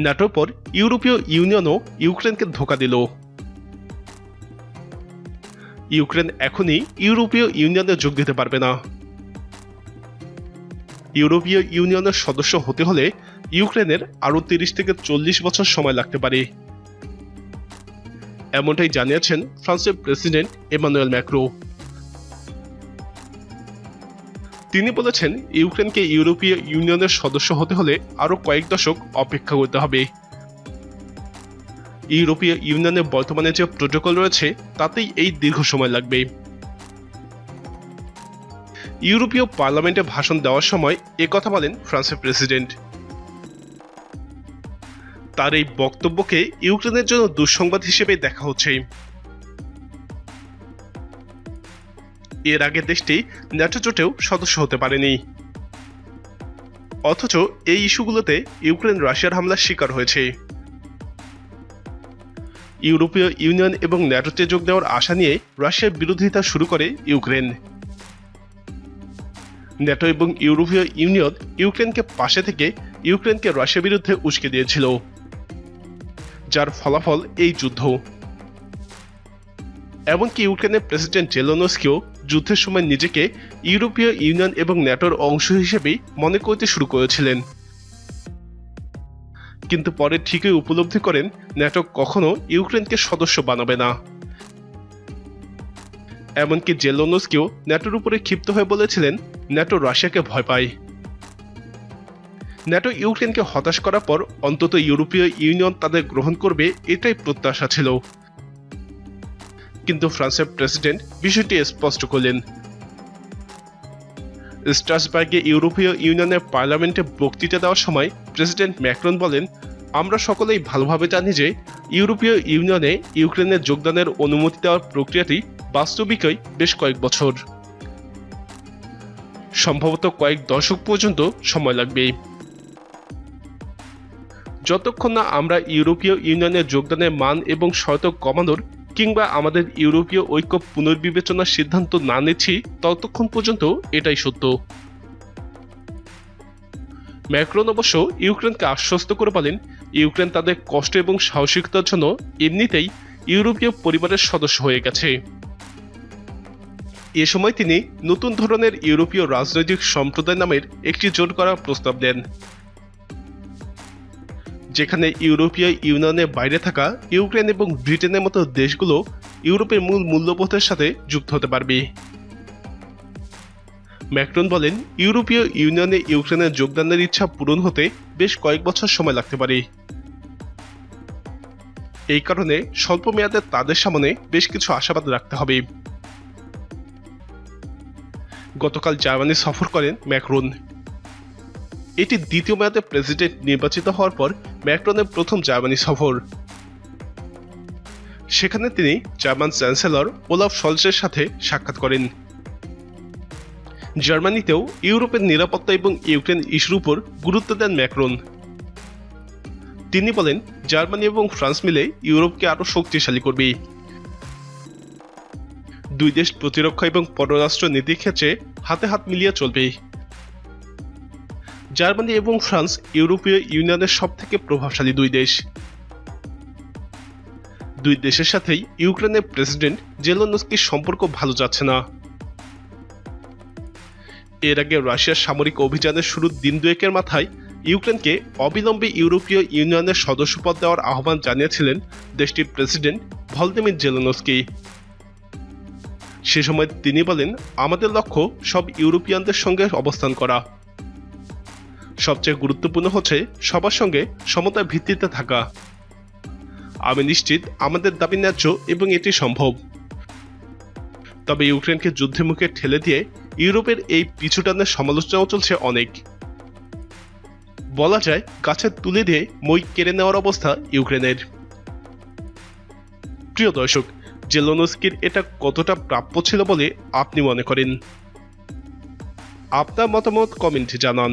ন্যাটোর পর ইউরোপীয় ইউনিয়নও ইউক্রেনকে ধোকা দিল। ইউক্রেন এখনই ইউরোপীয় ইউনিয়নে যোগ দিতে পারবে না। ইউরোপীয় ইউনিয়নের সদস্য হতে হলে ইউক্রেনের আরও তিরিশ থেকে চল্লিশ বছর সময় লাগতে পারে। এমনটাই জানিয়েছেন ফ্রান্সের প্রেসিডেন্ট এমানুয়েল ম্যাক্রো। তিনি বলেছেন, ইউক্রেনকে ইউরোপীয় ইউনিয়নের সদস্য হতে হলে আরও কয়েক দশক অপেক্ষা করতে হবে। ইউরোপীয় ইউনিয়নের বর্তমানে যে প্রোটোকল রয়েছে, তাতেই এই দীর্ঘ সময় লাগবে। ইউরোপীয় পার্লামেন্টে ভাষণ দেওয়ার সময় কথা বলেন ফ্রান্সের প্রেসিডেন্ট। তার এই বক্তব্যকে ইউক্রেনের জন্য দুঃসংবাদ হিসেবে দেখা হচ্ছে। এর আগে দেশটি ন্যাটো জোটেও সদস্য হতে পারেনি। অথচ এই ইস্যুগুলোতে ইউক্রেন রাশিয়ার হামলার শিকার হয়েছে। ইউরোপীয় ইউনিয়ন এবং ন্যাটোতে যোগ দেওয়ার আশা নিয়ে রাশিয়ার বিরোধিতা শুরু করে ইউক্রেন। ন্যাটো এবং ইউরোপীয় ইউনিয়ন ইউক্রেনকে পাশে থেকে ইউক্রেনকে রাশিয়ার বিরুদ্ধে উস্কে দিয়েছিল, যার ফলাফল এই যুদ্ধ। এমনকি ইউক্রেনের প্রেসিডেন্ট জেলোনস্কিও যুদ্ধের সময় নিজেকে ইউরোপীয় ইউনিয়ন এবং ন্যাটোর অংশ হিসেবেই মনে করতে শুরু করেছিলেন। কিন্তু পরে ঠিকই উপলব্ধি করেন, ন্যাটো কখনো ইউক্রেনকে সদস্য বানাবে না। এমনকি জেলোনস্কিও ন্যাটোর উপরে ক্ষিপ্ত হয়ে বলেছিলেন, ন্যাটো রাশিয়াকে ভয় পায়। ন্যাটো ইউক্রেনকে হতাশ করার পর অন্তত ইউরোপীয় ইউনিয়ন তাদের গ্রহণ করবে, এটাই প্রত্যাশা ছিল। কিন্তু ফ্রান্সের প্রেসিডেন্ট বিষয়টি স্পষ্ট করলেন। স্ট্রাসবার্গে ইউরোপীয় ইউনিয়নের পার্লামেন্টে বক্তৃতা দেওয়ার সময় প্রেসিডেন্ট ম্যাক্রন বলেন, আমরা সকলেই ভালোভাবে জানি যে ইউরোপীয় ইউনিয়নে ইউক্রেনের যোগদানের অনুমতি দেওয়ার প্রক্রিয়াটি বাস্তবিকই বেশ কয়েক বছর। সম্ভবত কয়েক দশক পর্যন্ত সময় লাগবে যতক্ষণ না আমরা ইউরোপীয় ইউনিয়নের যোগদানের মান এবং শর্ত কমানোর কিংবা আমাদের ইউরোপীয় ঐক্য পুনর্বিবেচনার সিদ্ধান্ত না নিচ্ছি, ততক্ষণ পর্যন্ত এটাই সত্য। ম্যাক্রন অবশ্য ইউক্রেনকে আশ্বস্ত করে বলেন, ইউক্রেন তাদের কষ্ট এবং সাহসিকতার জন্য এমনিতেই ইউরোপীয় পরিবারের সদস্য হয়ে গেছে। এ সময় তিনি নতুন ধরনের ইউরোপীয় রাজনৈতিক সম্প্রদায় নামের একটি জোট করার প্রস্তাব দেন। যেখানে ইউরোপীয় ইউনিয়নের বাইরে থাকা ইউক্রেন এবং ব্রিটেনের মতো দেশগুলো ইউরোপের মূল মূল্যবোধের সাথে যুক্ত হতে পারবে। ম্যাক্রন বলেন, ইউরোপীয় ইউনিয়নে ইউক্রেনের যোগদানের ইচ্ছা পূরণ হতে বেশ কয়েক বছর সময় লাগতে পারে। এই কারণে স্বল্প মেয়াদে তাদের সামনে বেশ কিছু আশাবাদ রাখতে হবে। গতকাল জার্মানি সফর করেন ম্যাক্রন। এটি দ্বিতীয় মেয়াদে প্রেসিডেন্ট নির্বাচিত হওয়ার পর ম্যাক্রনের প্রথম জার্মানি সফর। সেখানে তিনি জার্মান চ্যান্সেলর ওলাফ সলসের সাথে সাক্ষাৎ করেন। জার্মানিতেও ইউরোপের নিরাপত্তা এবং ইউক্রেন ইস্যুর উপর গুরুত্ব দেন ম্যাক্রন। তিনি বলেন, জার্মানি এবং ফ্রান্স মিলে ইউরোপকে আরও শক্তিশালী করবে। দুই দেশ প্রতিরক্ষা এবং পররাষ্ট্র নীতির ক্ষেত্রে হাতে হাত মিলিয়ে চলবে। জার্মানি এবং ফ্রান্স ইউরোপীয় ইউনিয়নের সব থেকে প্রভাবশালী দুই দেশ। দুই দেশের সাথেই ইউক্রেনের প্রেসিডেন্ট জেলোনস্কির সম্পর্ক ভালো যাচ্ছে না। এর আগে রাশিয়ার সামরিক অভিযানের শুরুর দিন দুয়েকের মাথায় ইউক্রেনকে অবিলম্বে ইউরোপীয় ইউনিয়নের সদস্যপদ দেওয়ার আহ্বান জানিয়েছিলেন দেশটির প্রেসিডেন্ট ভলদিমির জেলোনস্কি। সে সময় তিনি বলেন, আমাদের লক্ষ্য সব ইউরোপিয়ানদের সঙ্গে অবস্থান করা। সবচেয়ে গুরুত্বপূর্ণ হচ্ছে সবার সঙ্গে সমতার ভিত্তিতে থাকা। আমি নিশ্চিত আমাদের দাবি ন্যায্য এবং এটি সম্ভব। তবে ইউক্রেনকে যুদ্ধের মুখে ঠেলে দিয়ে ইউরোপের এই পিছুটানের সমালোচনাও চলছে অনেক। বলা যায় গাছে তুলে দিয়ে মই কেড়ে নেওয়ার অবস্থা ইউক্রেনের। প্রিয় দর্শক, জেলোনস্কির এটা কতটা প্রাপ্য ছিল বলে আপনি মনে করেন? আপনার মতামত কমেন্টে জানান।